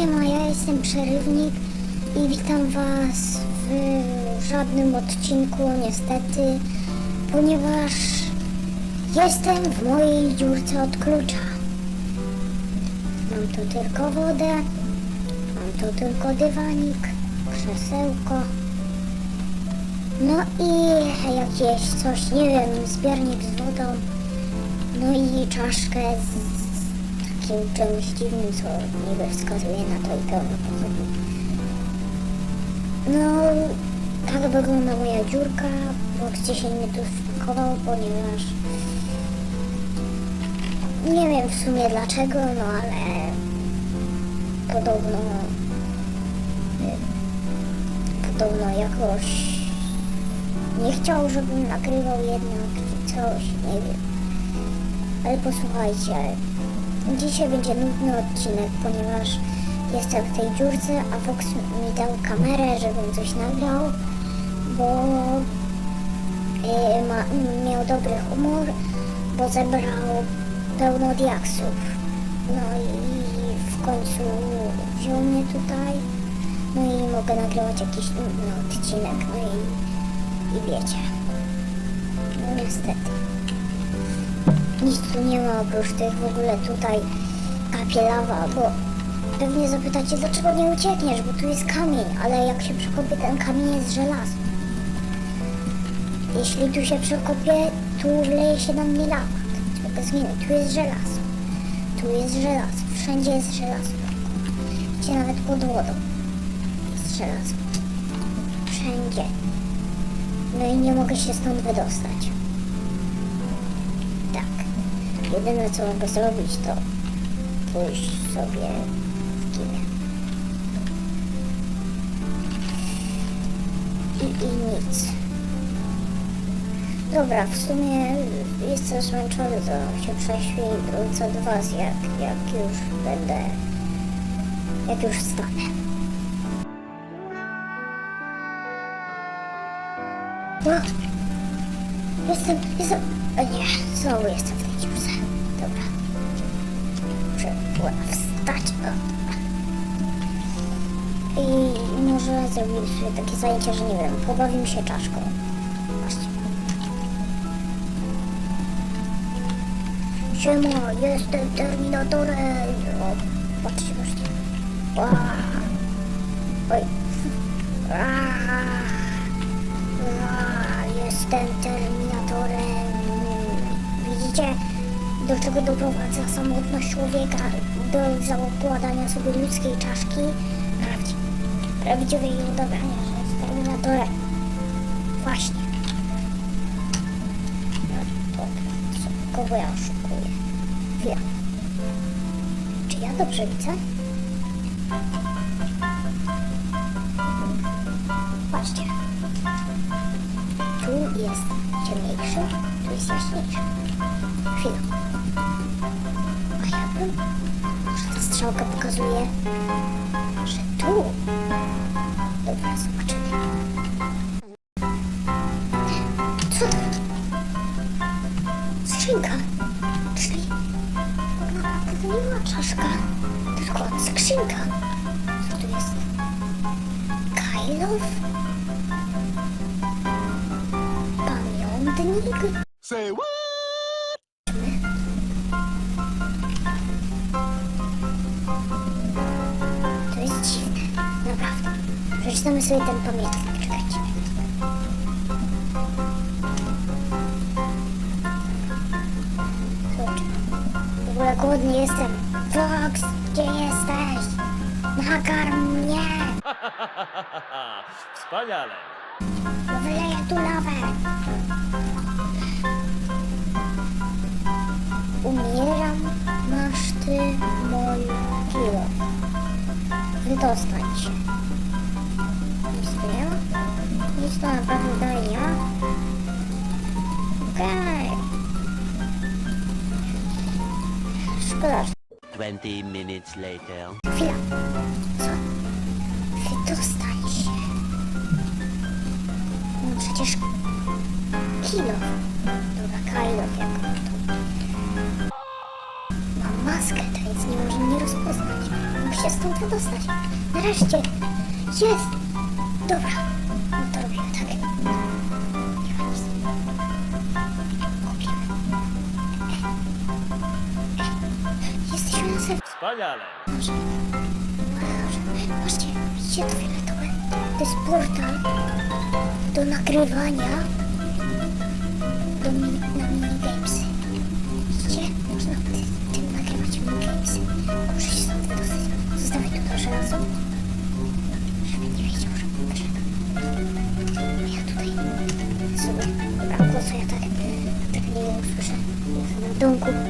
siema, ja jestem Przerywnik i witam was w żadnym odcinku niestety, ponieważ jestem w mojej dziurce od klucza. Mam tu tylko wodę, mam tu tylko dywanik, krzesełko, no i jakieś coś, nie wiem, zbiornik z wodą, no i czaszkę z takim czymś dziwnym, co niby wskazuje na to i pełno pochodni. No, tak wygląda moja dziurka, bo gdzieś mnie tu wpakował, ponieważ nie wiem w sumie dlaczego, no ale podobno podobno jakoś nie chciał, żebym nagrywał jednak coś, nie wiem. Ale posłuchajcie, dzisiaj będzie nudny odcinek, ponieważ jestem w tej dziurce, a Fox mi dał kamerę, żebym coś nagrał, bo y, ma, miał dobry humor, bo zebrał pełno diaksów. No i w końcu wziął mnie tutaj, no i mogę nagrywać jakiś nudny odcinek, no i, i wiecie. No niestety. Nic tu nie ma oprócz tych w ogóle tutaj kapie lawa, bo pewnie zapytacie, dlaczego nie uciekniesz, bo tu jest kamień, ale jak się przekopię, ten kamień jest żelazo. Jeśli tu się przekopię, tu wleje się na mnie lawa. Mogę zmienić. Tu jest żelazo. Tu jest żelazo. Wszędzie jest żelazo. Gdzie nawet pod wodą jest żelazo. Wszędzie. No i nie mogę się stąd wydostać. Jedyne co mogę zrobić to pójść sobie w kinie. I, I nic. Dobra, w sumie jestem zmęczony, to się prześpię i wrócę do was jak, jak już będę, jak już wstanę. O! Jestem, jestem, o nie, znowu jestem w tej dziurce. Dobra. Muszę wstać. O. I może zrobimy sobie takie zajęcie, że nie wiem, pobawimy się czaszką. Właśnie. Siema, jestem Terminatorem. O, patrzcie, patrzcie. Ła. Oj. Ła, Jestem Terminatorem. Widzicie, do czego doprowadza samotność człowieka? Do zakładania sobie ludzkiej czaszki. Prawdzi prawdziwej udawania, że jest Terminatorem. Właśnie. No, to, kogo ja oszukuję? Chwila. Czy ja dobrze widzę? Say what? To jest dziwne, naprawdę. Przeczytamy sobie ten pamiętnik, czekajcie. Kurczę, w ogóle głodny jestem. Fox, gdzie jesteś? Nakarm mnie! Wspaniale. Wyleję tu lawę! Ty mój kilo. Wydostań się. Nic tu nie ma? Nic tu naprawdę dalej nie ma? Okej. Szkoda, że 20 minutes later. Chwila. Co? Wydostań się. No przecież kilo. Dobra, kilo jak mnie rozpoznać. Muszę się stąd wydostać. Nareszcie. Jest. Dobra. No to robimy tak. Nie ma nic. Kupimy. Jesteśmy na zewnątrz. Wspaniale. Dobrze. Dobrze. Patrzcie, widzicie to fioletowe? To jest portal do nagrywania do Jestem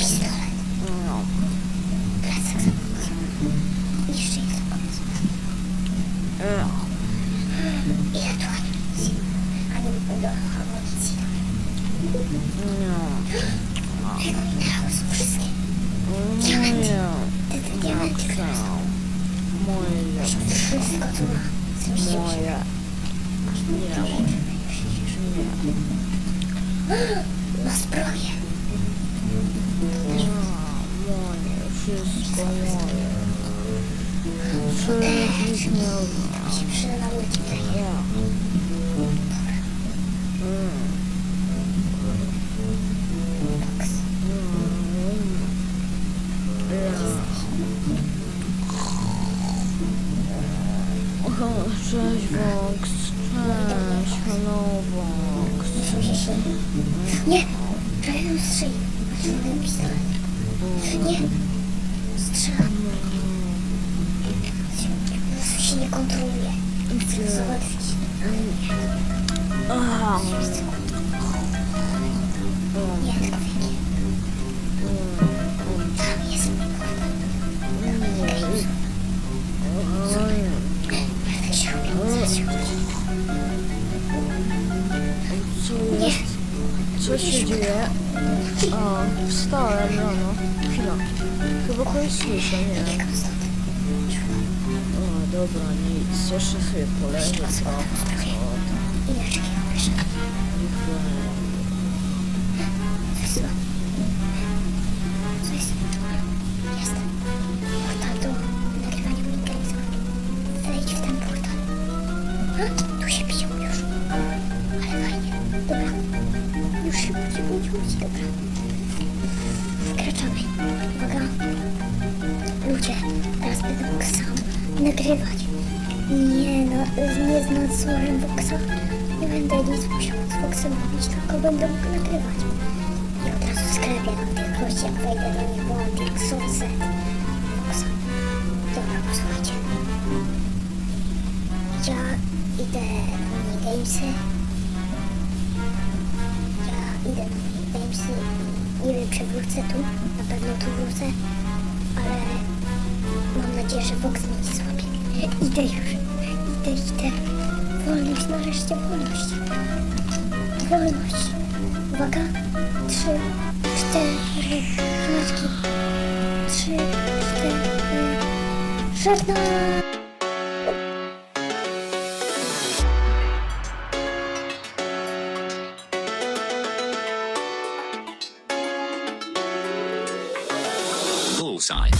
O, Cześć Vox, cześć, hello Vox. Nie! Prawie ją strzelił. Zaciągnąłem pistolet. Nie! Strzelam. Jezu, się nie kontroluje. Chcę załatwić. Aha, Nie, tylko wiecie. Tam jest mój portal. Będę się robił, zaciągnąć. co Nie! jest? Co się dzieje? A, wstałem rano. Chwila. Chyba kogoś słyszę, nie? Biegam stąd. O, dobra, nic. Jeszcze sobie poleżę. Portal. A, tu się biją już. Ale fajnie. Dobra. Już się budzi, budzi, budzi. Dobra. Wkraczamy. Nagrywać. Nie, no, z- nie z nadzorem Voxa. Nie będę nic musiał z Voxem robić, tylko będę mógł nagrywać. I od razu w sklepie mam tych gości, jak wejdę do nich, bo mam tych soce Voxa. Dobra, posłuchajcie. Ja idę na minigamesy. Ja idę na minigamesy i nie wiem, czy wrócę tu. Na pewno tu wrócę, ale mam nadzieję, że Vox mnie nie złapie. Idę już. Idę, idę. Wolność, nareszcie wolność. Wolność. Uwaga. Trzy, cztery, ziomeczki. Trzy, cztery. Żadna. Bullseye.